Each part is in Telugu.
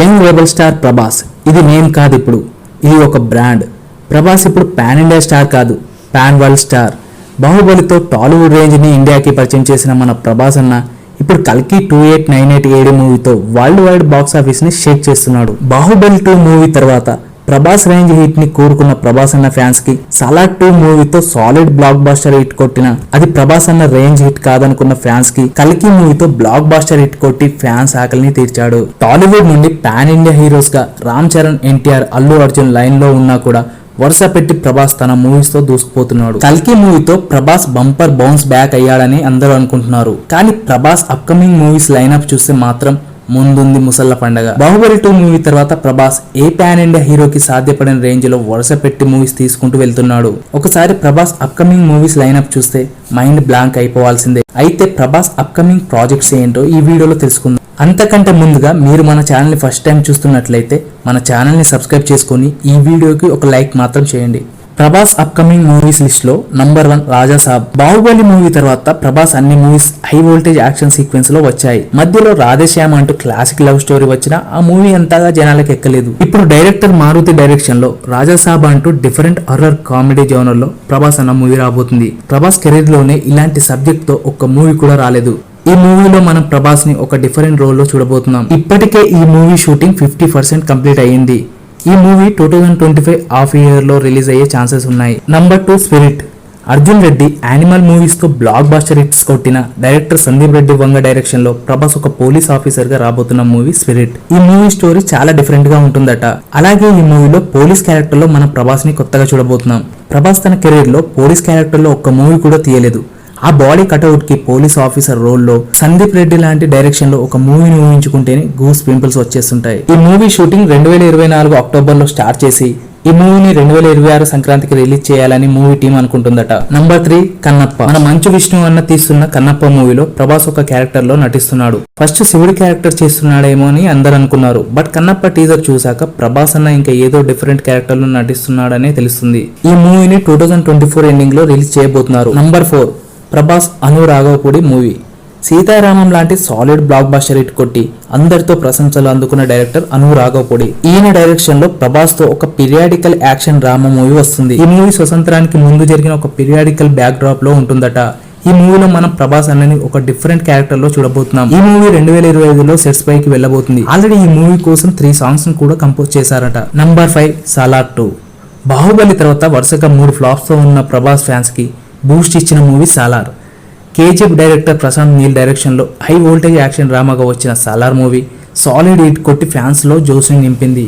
Young rebel star Prabhas. ఇది నేమ్ కాదు ఇప్పుడు. ఇది ఒక బ్రాండ్. ప్రభాస్ ఇప్పుడు పాన్ ఇండియా స్టార్ కాదు. Pan world star. బాహుబలితో టాలీవుడ్ రేంజ్ని ఇండియాకి పరిచయం చేసిన మన ప్రభాస్ అన్న ఇప్పుడు కల్కి టూ ఎయిట్ నైన్ ఎయిట్ ఏడు మూవీతో వరల్డ్ వైడ్ బాక్స్ ఆఫీస్ని షేక్ చేస్తున్నాడు. బాహుబలి టూ మూవీ తర్వాత ప్రభాస్ రేంజ్ హిట్ని కోరుకున్న ప్రభాస్ అన్న ఫ్యాన్స్కి సలార్ టూ మూవీతో సాలిడ్ బ్లాక్ బాస్టర్ హిట్ కొట్టిన అది ప్రభాస్ అన్న రేంజ్ హిట్ కాదనుకున్న ఫ్యాన్స్కి కల్కి మూవీతో బ్లాక్ బాస్టర్ హిట్ కొట్టి ఫ్యాన్స్ ఆకలిని తీర్చాడు. టాలీవుడ్ నుండి పాన్ ఇండియా హీరోస్గా రామ్ చరణ్ ఎన్టీఆర్ అల్లు అర్జున్ లైన్లో ఉన్నా కూడా వరుస పెట్టి ప్రభాస్ తన మూవీస్తో దూసుకుపోతున్నాడు. కల్కి మూవీతో ప్రభాస్ బంపర్ బౌన్స్ బ్యాక్ అయ్యాడని అందరూ అనుకుంటున్నారు. కానీ ప్రభాస్ అప్కమింగ్ మూవీస్ లైనప్ చూస్తే మాత్రం ముందుంది ముసళ్ళ పండగ. బాహుబలి టూ మూవీ తర్వాత ప్రభాస్ ఏ ప్యాన్ ఇండియా హీరోకి సాధ్యపడిన రేంజ్లో వరుస పెట్టి మూవీస్ తీసుకుంటూ వెళ్తున్నాడు. ఒకసారి ప్రభాస్ అప్కమింగ్ మూవీస్ లైనప్ చూస్తే మైండ్ బ్లాంక్ అయిపోవాల్సిందే. అయితే ప్రభాస్ అప్కమింగ్ ప్రాజెక్ట్స్ ఏంటో ఈ వీడియోలో తెలుసుకుందాం. అంతకంటే ముందుగా మీరు మన ఛానల్ని ఫస్ట్ టైం చూస్తున్నట్లయితే మన ఛానల్ని సబ్స్క్రైబ్ చేసుకొని ఈ వీడియోకి ఒక లైక్ మాత్రం చేయండి. ప్రభాస్ అప్కమింగ్ మూవీస్ లిస్ట్లో number one Raja Saab. Baahubali movie తర్వాత ప్రభాస్ అన్ని మూవీస్ హై వోల్టేజ్ యాక్షన్ సీక్వెన్స్లో వచ్చాయి. మధ్యలో రాధేశ్యామ అంటూ క్లాసిక్ లవ్ స్టోరీ వచ్చినా ఆ మూవీ అంతగా జనాలకు ఎక్కలేదు. ఇప్పుడు డైరెక్టర్ మారుతి డైరెక్షన్లో రాజా సాబ్ అంటూ డిఫరెంట్ హర్రర్ కామెడీ జోనర్లో ప్రభాస్ అన్న మూవీ రాబోతుంది. ప్రభాస్ కెరీర్లోనే ఇలాంటి సబ్జెక్ట్తో ఒక్క మూవీ కూడా రాలేదు. ఈ మూవీలో మనం ప్రభాస్ని ఒక డిఫరెంట్ రోల్లో చూడబోతున్నాం. ఇప్పటికే ఈ movie shooting fifty percent complete అయ్యింది. ఈ movie two thousand twenty five half ఇయర్లో రిలీజ్ అయ్యే ఛాన్సెస్ ఉన్నాయి. Number two Spirit Arjun Reddy Animal మూవీస్తో blockbuster hits కొట్టిన డైరెక్టర్ సందీప్ రెడ్డి వంగ డైరెక్షన్లో ప్రభాస్ ఒక పోలీస్ ఆఫీసర్గా రాబోతున్న మూవీ స్పిరిట్ ఈ మూవీ స్టోరీ చాలా డిఫరెంట్గా ఉంటుందట. అలాగే ఈ మూవీలో పోలీస్ క్యారెక్టర్లో మనం ప్రభాస్ని కొత్తగా చూడబోతున్నాం. ప్రభాస్ తన కెరీర్లో పోలీస్ క్యారెక్టర్లో ఒక్క మూవీ కూడా తీయలేదు. ఆ బాడీ కటౌట్కి పోలీస్ ఆఫీసర్ రోల్లో సందీప్ రెడ్డి లాంటి డైరెక్షన్లో ఒక మూవీని ఊహించుకుంటేనే గూస్ పింపుల్స్ వచ్చేస్తుంటాయి. ఈ మూవీ షూటింగ్ రెండు వేల ఇరవై నాలుగు అక్టోబర్లో స్టార్ట్ చేసి ఈ మూవీని రెండు వేల ఇరవై ఆరు సంక్రాంతికి రిలీజ్ చేయాలని movie team అనుకుంటుందట. Number three Kannappa. మన మంచు విష్ణు అన్న తీస్తున్న కన్నప్ప మూవీలో ప్రభాస్ ఒక క్యారెక్టర్లో నటిస్తున్నాడు. ఫస్ట్ శివుడి క్యారెక్టర్ చేస్తున్నాడేమో అని అందరు అనుకున్నారు. బట్ కన్నప్ప టీజర్ చూశాక ప్రభాస్ అన్న ఇంకా ఏదో డిఫరెంట్ క్యారెక్టర్లో నటిస్తున్నాడనే తెలుస్తుంది. ఈ మూవీని టూ థౌజండ్ ట్వంటీ ఫోర్ ఎండింగ్లో రిలీజ్ చేయబోతున్నారు. Number four Prabhas Anu Raghavapudi movie. Sita Ramam లాంటి సాలిడ్ బ్లాక్ బాస్టర్ హిట్ కొట్టి అందరితో ప్రశంసలు అందుకున్న డైరెక్టర్ అను రాఘవపూడి ఈయన డైరెక్షన్లో ప్రభాస్తో ఒక పీరియాడికల్ యాక్షన్ డ్రామా మూవీ వస్తుంది. ఈ మూవీ స్వతంత్రానికి ముందు జరిగిన ఒక పీరియాడికల్ బ్యాక్ డ్రాప్లో ఉంటుందట. ఈ మూవీలో మనం ప్రభాస్ అన్నని ఒక డిఫరెంట్ క్యారెక్టర్లో చూడబోతున్నాం. ఈ మూవీ రెండు వేల ఇరవై ఐదులో సెట్స్ పైకి వెళ్ళబోతుంది. ఆల్రెడీ ఈ మూవీ కోసం త్రీ సాంగ్స్ను కూడా కంపోజ్ చేశారట. Number five Salaar two Baahubali తర్వాత వరుసగా మూడు ఫ్లాప్స్తో ఉన్న ప్రభాస్ ఫ్యాన్స్కి బూస్ట్ ఇచ్చిన movie Salaar. KGF director Prashanth Neel డైరెక్షన్లో హై వోల్టేజ్ యాక్షన్ డ్రామాగా వచ్చిన సాలార్ మూవీ సాలిడ్ హిట్ కొట్టి ఫ్యాన్స్లో జోస్ని నింపింది.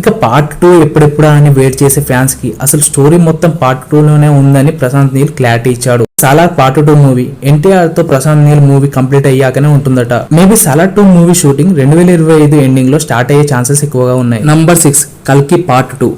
ఇక పార్ట్ టూ ఎప్పుడెప్పుడా అని వెయిట్ చేసే ఫ్యాన్స్కి అసలు స్టోరీ మొత్తం పార్ట్ టూలోనే ఉందని ప్రశాంత్ నీల్ క్లారిటీ ఇచ్చాడు. సాలార్ పార్ట్ టూ మూవీ ఎన్టీఆర్తో ప్రశాంత్ నీల్ మూవీ కంప్లీట్ అయ్యాకనే ఉంటుందట. Maybe Salaar two movie shooting రెండు వేల ఇరవై ఐదు ఎండింగ్లో స్టార్ట్ అయ్యే ఛాన్సెస్ ఎక్కువగా ఉన్నాయి. నంబర్ సిక్స్ కల్కి పార్ట్ టూ.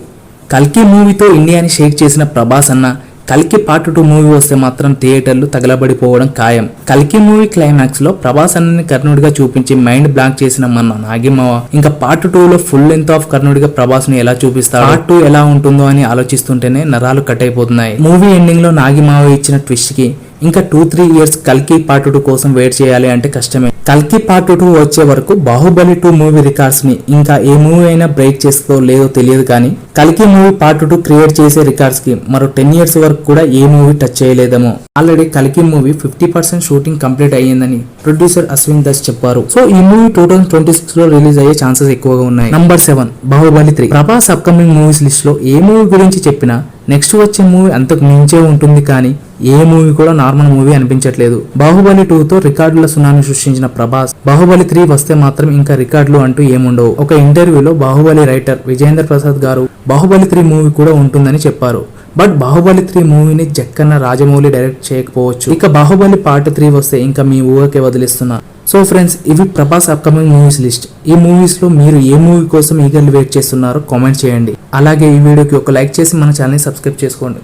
కల్కి మూవీతో ఇండియాని షేక్ చేసిన ప్రభాస్ అన్న కల్కి పార్ట్ టూ మూవీ వస్తే మాత్రం థియేటర్లు తగలబడిపోవడం ఖాయం. కల్కి మూవీ క్లైమాక్స్లో ప్రభాస్ అన్నని కర్ణుడిగా చూపించి మైండ్ బ్లాంక్ చేసిన మన నాగిమావ ఇంకా పార్ట్ టూ లో ఫుల్ లెంత్ ఆఫ్ కర్ణుడిగా ప్రభాస్ని ఎలా చూపిస్తారు పార్ట్ టూ ఎలా ఉంటుందో అని ఆలోచిస్తుంటేనే నరాలు కట్ అయిపోతున్నాయి. మూవీ ఎండింగ్లో నాగిమావ ఇచ్చిన ట్విస్ట్కి ఇంకా టూ త్రీ ఇయర్స్ కల్కి పార్ట్ టూ కోసం వెయిట్ చేయాలి అంటే కష్టమే. కల్కి పార్ట్ టూ వచ్చే వరకు బాహుబలి టూ మూవీ రికార్డ్స్ని ఇంకా ఏ మూవీ అయినా బ్రేక్ చేస్తుందో లేదో తెలియదు కానీ కల్కి మూవీ పార్ట్ టూ క్రియేట్ చేసే రికార్డ్స్కి మరో టెన్ ఇయర్స్ వరకు కూడా ఏ మూవీ టచ్ చేయలేదేమో. ఆల్రెడీ కల్కి movie fifty percent shooting complete అయ్యిందని ప్రొడ్యూసర్ అశ్విన్ దాస్ చెప్పారు. సో ఈ మూవీ టూ థౌసండ్ ట్వంటీ సిక్స్లో రిలీజ్ అయ్యే ఛాన్సెస్ ఎక్కువగా ఉన్నాయి. Number seven Baahubali three Prabhas upcoming movies లిస్ట్లో ఏ మూవీ గురించి చెప్పినా నెక్స్ట్ వచ్చే మూవీ అంతకు మించే ఉంటుంది కానీ ఏ మూవీ కూడా నార్మల్ మూవీ అనిపించట్లేదు. బాహుబలి టూతో రికార్డుల సునాన్ని సృష్టించిన ప్రభాస్ బాహుబలి త్రీ వస్తే మాత్రం ఇంకా రికార్డులు అంటూ ఏముండవు. ఒక ఇంటర్వ్యూలో బాహుబలి రైటర్ విజేంద్ర ప్రసాద్ గారు బాహుబలి త్రీ మూవీ కూడా ఉంటుందని చెప్పారు. బట్ బాహుబలి త్రీ మూవీని జక్కన్న రాజమౌళి డైరెక్ట్ చేయకపోవచ్చు. ఇక బాహుబలి పార్ట్ త్రీ వస్తే ఇంకా మీ ఊహకే వదిలిస్తున్నా. సో ఫ్రెండ్స్ ఇవి ప్రభాస్ అప్కమింగ్ మూవీస్ లిస్ట్ ఈ మూవీస్లో మీరు ఏ మూవీ కోసం ఈగల్ వెయిట్ చేస్తున్నారో కామెంట్ చేయండి. అలాగే ఈ వీడియోకి ఒక లైక్ చేసి మన ఛానల్ని సబ్స్క్రైబ్ చేసుకోండి.